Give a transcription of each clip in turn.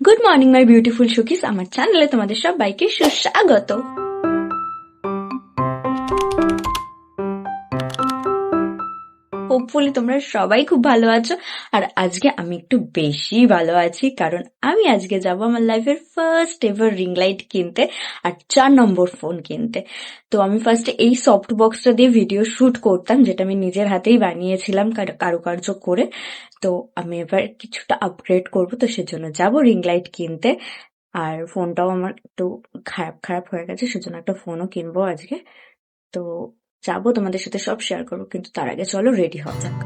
Good morning my beautiful সুকিস আমার চ্যানেলে তোমাদের সবাইকে সুস্বাগত। হোপফুলি তোমরা সবাই খুব ভালো আছো। আর আজকে আমি একটু বেশি ভালো আছি, কারণ আমি আজকে যাব আমার লাইফের ফার্স্ট এভার রিং লাইট কিনতে আর চার নম্বর ফোন কিনতে। তো আমি ফার্স্টে এই সফট বক্সটা দিয়ে ভিডিও শুট করতাম, যেটা আমি নিজের হাতেই বানিয়েছিলাম কারু- কারুকার্য করে। তো আমি এবার কিছুটা আপগ্রেড করব, তো সেজন্য যাব রিং লাইট কিনতে। আর ফোনটাও আমার একটু খারাপ খারাপ হয়ে গেছে, সেজন্য একটা ফোনও কিনবো আজকে। তো যাব তোমাদের সাথে সব শেয়ার করব কিন্তু তার আগে চলো রেডি হওয়া যাক।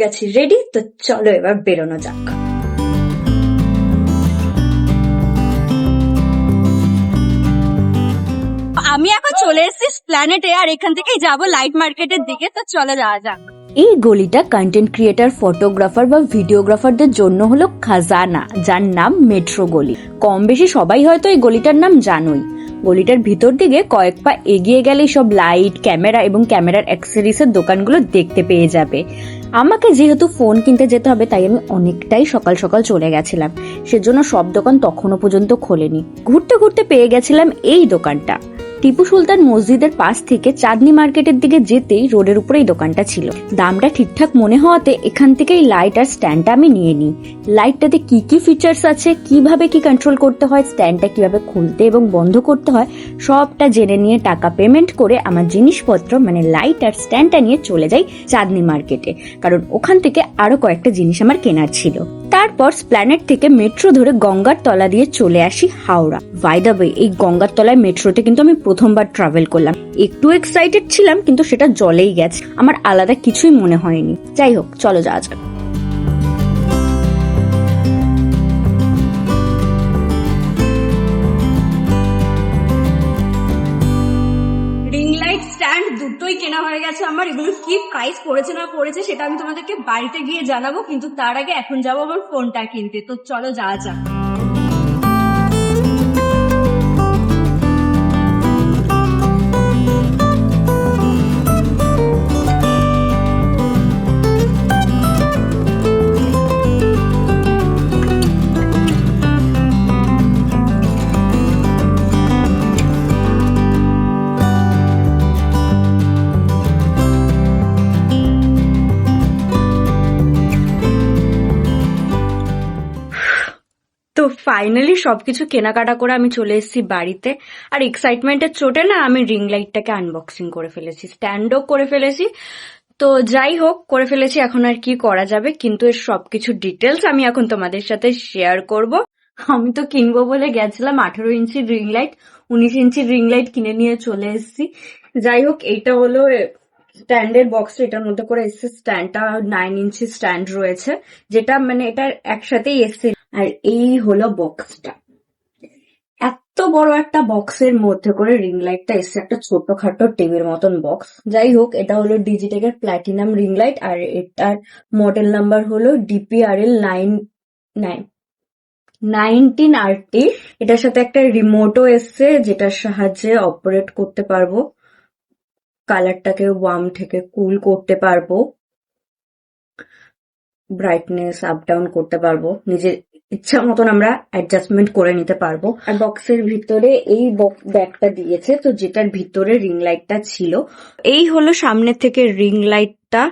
গেছি রেডি তো চলো এবার বেরোনো যাক। আমি এখন চলে এসেছি প্ল্যানেটে আর এখান থেকেই যাব লাইট মার্কেটের দিকে তো চলে যাওয়া যাক। এই গলিটা কন্টেন্ট ক্রিয়েটার ফটোগ্রাফার বা ভিডিওগ্রাফারদের জন্য হলো খাজানা যার নাম মেট্রো গলি। কম বেশি সবাই হয়তো এই গলিটার নাম জানোই। গলিটার ভিতর দিকে কয়েক পা এগিয়ে গেলেই সব লাইট, ক্যামেরা এবং ক্যামেরার অ্যাক্সেসরিজের দোকানগুলো দেখতে পেয়ে যাবে। আমাকে যেহেতু ফোন কিনতে যেতে হবে, তাই আমি অনেকটাই সকাল সকাল চলে গেছিলাম। সেজন্য সব দোকান তখনও পর্যন্ত খোলেনি। ঘুরতে ঘুরতে পেয়ে গেছিলাম এই দোকানটা। টিপু সুলতান মসজিদের পাশ থেকে চাঁদনি মার্কেটের দিকে যেতেই রোডের উপরে এই দোকানটা ছিল। দামটা ঠিকঠাক মনে হওয়াতে এখান থেকেই লাইট আর স্ট্যান্ডটা আমি নিয়ে নিই। লাইটটাতে কি কি ফিচার্স আছে, কীভাবে কি কন্ট্রোল করতে হয় স্ট্যান্ডটা কীভাবে খুলতে এবং বন্ধ করতে হয়, সবটা জেনে নিয়ে টাকা পেমেন্ট করে আমার জিনিসপত্র মানে লাইট আর স্ট্যান্ডটা নিয়ে চলে যাই চাঁদনি মার্কেটে। কারণ ওখান থেকে আরও কয়েকটা জিনিস আমার কেনার ছিল। তারপর স্প্ল্যানেট থেকে মেট্রো ধরে গঙ্গার তলা দিয়ে চলে আসি হাওড়া। ওয়ে এই গঙ্গার তলায় মেট্রোতে কিন্তু আমি প্রথমবার ট্রাভেল করলাম। একটু এক্সাইটেড ছিলাম, কিন্তু সেটা জলেই গেছে। আমার আলাদা কিছুই মনে হয়নি। যাই হোক, চলো যাওয়া যাক। কি প্রাইস পড়েছে না পড়েছে সেটা আমি তোমাদেরকে বাড়িতে গিয়ে জানাব, কিন্তু তার আগে এখন যাব আমার ফোনটা কিনতে। তো চলো যাওয়া যাক। ফাইনালি সবকিছু কেনাকাটা করে আমি চলে এসেছি বাড়িতে। আর এক্সাইটমেন্টের চোটে না আমি রিং লাইটটাকে আনবক্সিং করে ফেলেছি স্ট্যান্ডও করে ফেলেছি। তো যাই হোক, করে ফেলেছি, এখন আর কি করা যাবে? কিন্তু এর সবকিছু ডিটেলস আমি এখন তোমাদের সাথে শেয়ার করব। আমি তো কিনবো বলে গেছিলাম, আঠেরো ইঞ্চি রিং লাইট উনিশ ইঞ্চি রিং লাইট কিনে নিয়ে চলে এসেছি। যাই হোক, এইটা হলো স্ট্যান্ডের বক্স এটার মধ্যে করে এসছে স্ট্যান্ডটা নাইন ইঞ্চি স্ট্যান্ড রয়েছে। যেটা মানে এটা একসাথেই এসছে। আর এই হলো বক্সটা। এত বড় একটা বক্সের মধ্যে করে রিং লাইটটা এসছে, একটা ছোটখাটো টিভির মতন বক্স। যাই হোক, এটা হলো ডিজিটেকের প্ল্যাটিনাম রিং লাইট আর এটার মডেল নাম্বার হলো DPRL nine nine nineteen RT এটার সাথে একটা রিমোটও এসছে, যেটার সাহায্যে অপারেট করতে পারব। কালারটাকে ওয়ার্ম থেকে কুল করতে পারব। ব্রাইটনেস আপ ডাউন করতে পারব। নিজের ইচ্ছা মতন আমরা অ্যাডজাস্টমেন্ট করে নিতে পারব। আর বক্সের ভিতরে এই ব্যাগটা দিয়েছে, তো যেটার ভিতরে রিং লাইটটা ছিল। এই হলো সামনে থেকে রিং লাইটটা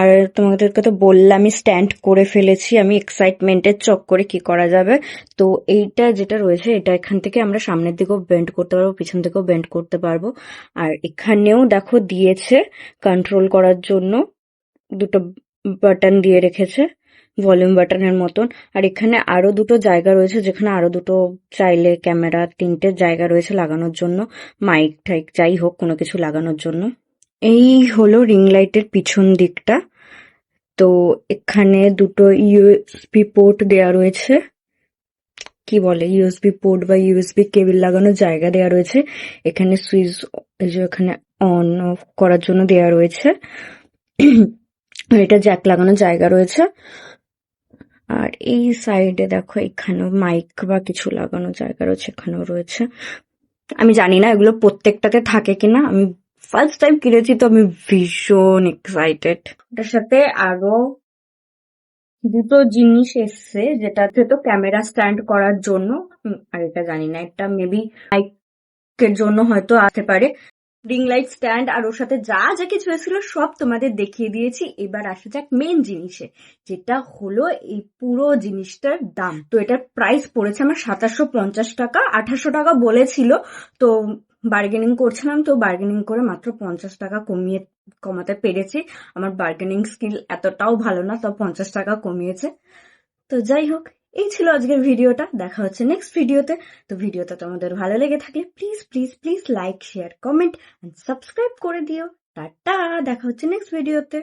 আর তোমাদেরকে তো বললামই স্ট্যান্ড করে ফেলেছি। আমি এক্সাইটমেন্টের চক করে কি করা যাবে? তো এইটা যেটা রয়েছে, এটা এখান থেকে আমরা সামনের দিকেও বেন্ড করতে পারব, পিছন দিকেও বেন্ড করতে পারব। আর এখানেও দেখো দিয়েছে কন্ট্রোল করার জন্য। দুটো বাটন দিয়ে রেখেছে। ভলিউম বাটনের মতন। আর এখানে আরও দুটো জায়গা রয়েছে, যেখানে আরও দুটো চাইলে ক্যামেরা, তিনটে জায়গা রয়েছে লাগানোর জন্য। মাইক টাইক যাই হোক, কোনো কিছু লাগানোর জন্য। এই হলো রিং লাইটের পিছন দিকটা। তো এখানে দুটো ইউএসপি পোর্ট দেয়া রয়েছে। কি বলে? ইউএসবি পোর্ট বা ইউএসবি কেবল লাগানোর জায়গা দেওয়া রয়েছে। এখানে সুইচ এই যে এখানে অন অফ করার জন্য দেওয়া রয়েছে। এটা জ্যাক লাগানোর জায়গা রয়েছে। আর এই সাইডে দেখো এখানেও মাইক বা কিছু লাগানো জায়গা রয়েছে, এখানেও রয়েছে। আমি জানি না এগুলো প্রত্যেকটাতে থাকে কিনা। আমি ফার্স্ট টাইম কিনেছি তো আমি ভীষণ এক্সাইটেড ওটার সাথে আরও দুটো জিনিস এসছে যেটাতে তো ক্যামেরা স্ট্যান্ড করার জন্য আর এটা জানি না এটা মেবি মাইকের জন্য হয়তো আসতে পারে। রিং লাইট স্ট্যান্ড আর ওর সাথে যা যা কিছু এসেছিল সব তোমাদের দেখিয়ে দিয়েছি। এবার আসা যাক মেন জিনিসে, যেটা হলো এই পুরো জিনিসটার দাম। তো এটার প্রাইস পড়েছে আমার সাতাশশো পঞ্চাশ টাকা, আঠাশশো টাকা বলেছিল। তো বার্গেনিং করছিলাম, তো বার্গেনিং করে মাত্র পঞ্চাশ টাকা কমিয়ে কমাতে পেরেছি। আমার বার্গেনিং স্কিল এতটাও ভালো না, তো পঞ্চাশ টাকা কমিয়েছে। তো যাই হোক এই ছিল আজকের ভিডিওটা। দেখা হচ্ছে নেক্সট ভিডিওতে। তো ভিডিওটা তোমাদের ভালো লেগে থাকলে please please please like share comment and subscribe করে দিও। টাটা! দেখা হচ্ছে নেক্সট ভিডিওতে।